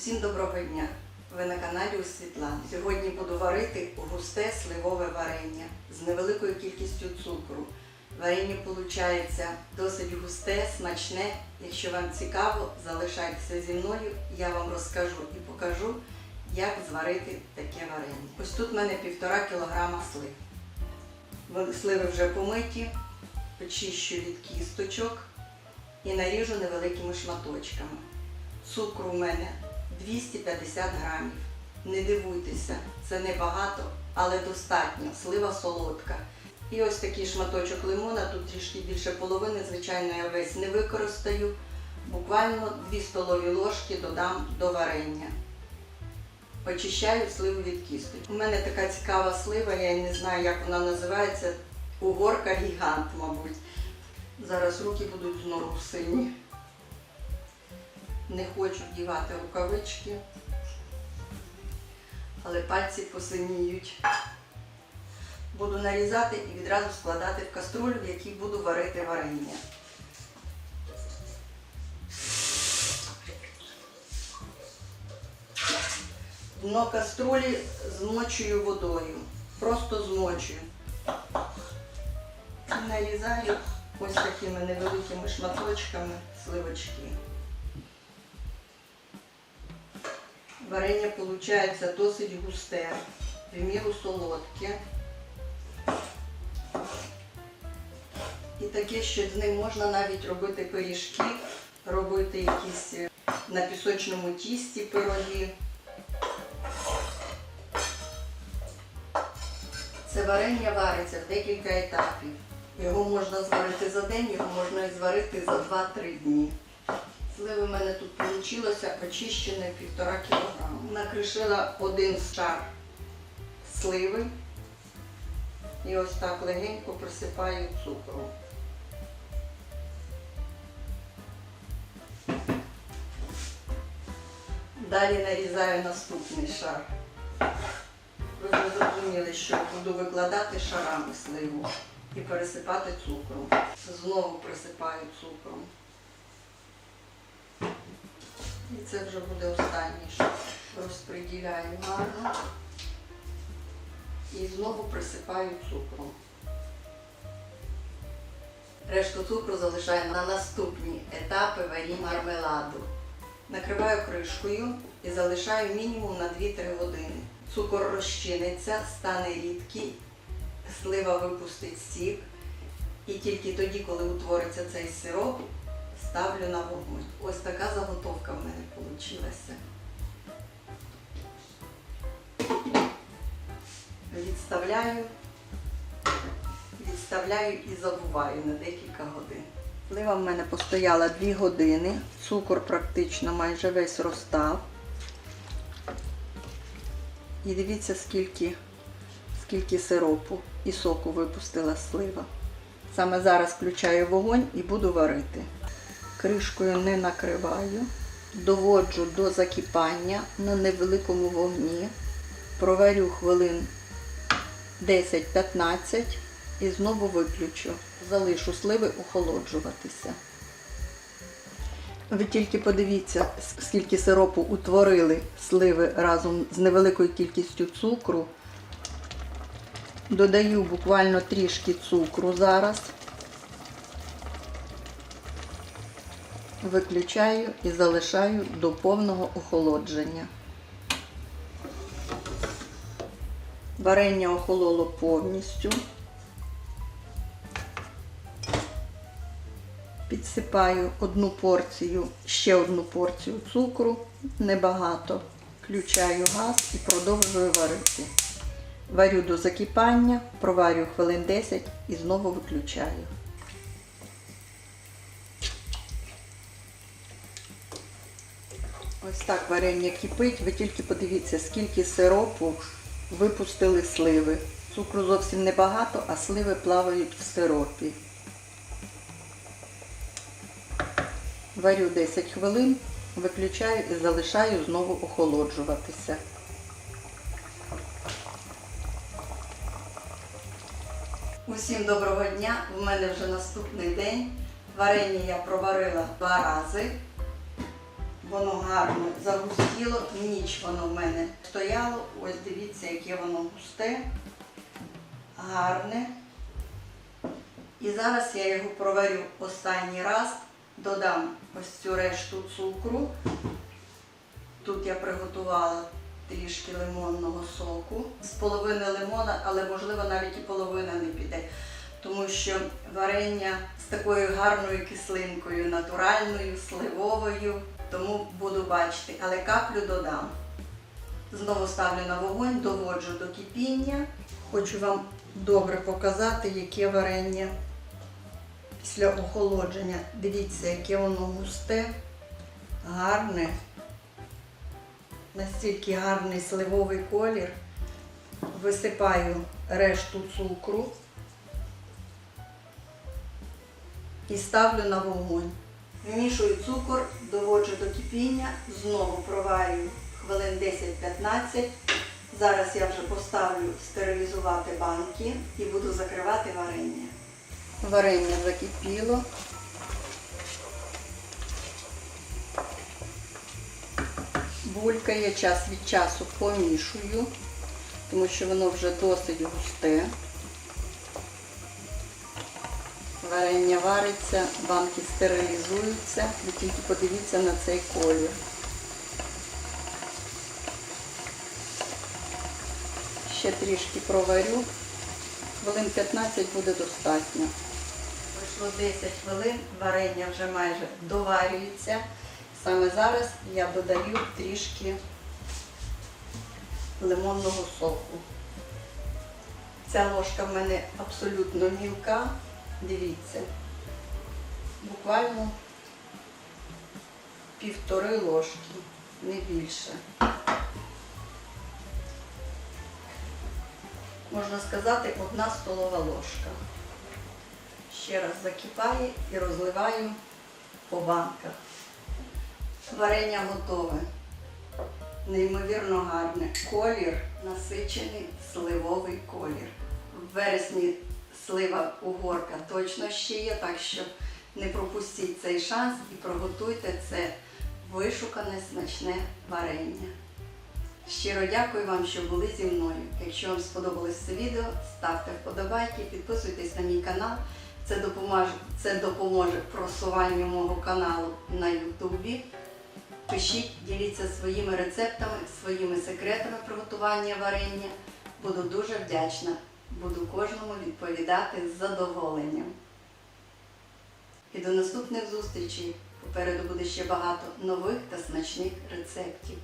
Усім доброго дня! Ви на каналі у Світлани. Сьогодні буду варити густе сливове варення з невеликою кількістю цукру. Варення виходить досить густе, смачне. Якщо вам цікаво, залишайтеся зі мною, я вам розкажу і покажу, як зварити таке варення. Ось тут в мене півтора кілограма слив. Сливи вже помиті, очищу від кісточок і наріжу невеликими шматочками. Цукру в мене 250 грамів. Не дивуйтеся, це небагато, але достатньо. Слива солодка. І ось такий шматочок лимона, тут трішки більше половини, звичайно, я весь не використаю. Буквально 2 столові ложки додам до варення. Очищаю сливу від кісточок. У мене така цікава слива, я не знаю, як вона називається. Угорка гігант, мабуть. Зараз руки будуть знову сині. Не хочу вдівати рукавички, але пальці посиніють. Буду нарізати і відразу складати в каструлю, в якій буду варити варення. Дно каструлі змочую водою. Просто змочую. Нарізаю ось такими невеликими шматочками сливочки. Варення виходить досить густе, в міру солодке. І таке, що з ним можна навіть робити пиріжки, робити якісь е, на пісочному тісті пироги. Це варення вариться в декілька етапів. Його можна зварити за день, його можна і зварити за 2-3 дні. Сливи в мене тут вийшло очищене півтора кілограма. Накришила один шар сливи і ось так легенько присипаю цукром. Далі нарізаю наступний шар. Ви вже зрозуміли, що буду викладати шарами сливу і пересипати цукром. Знову присипаю цукром. І це вже буде останній шар. Розподіляю гарно і знову присипаю цукром. Решту цукру залишаю на наступні етапи варіння мармеладу. Накриваю кришкою і залишаю мінімум на 2-3 години. Цукор розчиниться, стане рідкий, слива випустить сік. І тільки тоді, коли утвориться цей сироп, ставлю на вогонь. Ось така заготовка в мене вийшла. Відставляю, відставляю і забуваю на декілька годин. Слива в мене постояла 2 години, цукор практично майже весь розстав. І дивіться, скільки, скільки сиропу і соку випустила слива. Саме зараз включаю вогонь і буду варити. Кришкою не накриваю, доводжу до закипання на невеликому вогні, проварю хвилин 10-15 і знову виключу. Залишу сливи охолоджуватися. Ви тільки подивіться, скільки сиропу утворили сливи разом з невеликою кількістю цукру. Додаю буквально трішки цукру зараз. Виключаю і залишаю до повного охолодження. Варення охололо повністю. Підсипаю одну порцію, ще одну порцію цукру, небагато. Включаю газ і продовжую варити. Варю до закипання, проварю хвилин 10 і знову виключаю. Ось так варення кипить. Ви тільки подивіться, скільки сиропу випустили сливи. Цукру зовсім небагато, а сливи плавають в сиропі. Варю 10 хвилин, виключаю і залишаю знову охолоджуватися. Усім доброго дня! У мене вже наступний день. Варення я проварила два рази. Воно гарно загустіло, ніч воно в мене стояло. Ось дивіться, яке воно густе, гарне. І зараз я його проварю останній раз, додам ось цю решту цукру. Тут я приготувала трішки лимонного соку з половини лимона, але можливо навіть і половина не піде. Тому що варення з такою гарною кислинкою, натуральною, сливовою, тому буду бачити, але каплю додам. Знову ставлю на вогонь, доводжу до кипіння. Хочу вам добре показати, яке варення після охолодження. Дивіться, яке воно густе, гарне, настільки гарний сливовий колір. Висипаю решту цукру і ставлю на вогонь. Вмішую цукор, доводжу до кипіння, знову проварюю хвилин 10-15. Зараз я вже поставлю стерилізувати банки і буду закривати варення. Варення закипіло. Булькає час від часу помішую, тому що воно вже досить густе. Варення вариться, банки стерилізуються. Ви тільки подивіться на цей колір. Ще трішки проварю. Хвилин 15 буде достатньо. Пройшло 10 хвилин, варення вже майже доварюється. Саме зараз я додаю трішки лимонного соку. Ця ложка в мене абсолютно мілка. Дивіться, буквально півтори ложки, не більше. Можна сказати, одна столова ложка. Ще раз закипає і розливаю по банках. Варення готове. Неймовірно гарне. Колір насичений сливовий колір. В вересні слива угорка точно ще є, так що не пропустіть цей шанс і приготуйте це вишукане смачне варення. Щиро дякую вам, що були зі мною. Якщо вам сподобалось це відео, ставте вподобайки, підписуйтесь на мій канал. Це допоможе, це допоможе просуванню мого каналу на Ютубі. Пишіть, діліться своїми рецептами, своїми секретами приготування варення. Буду дуже вдячна. Буду кожному відповідати з задоволенням. І до наступних зустрічей. Попереду буде ще багато нових та смачних рецептів.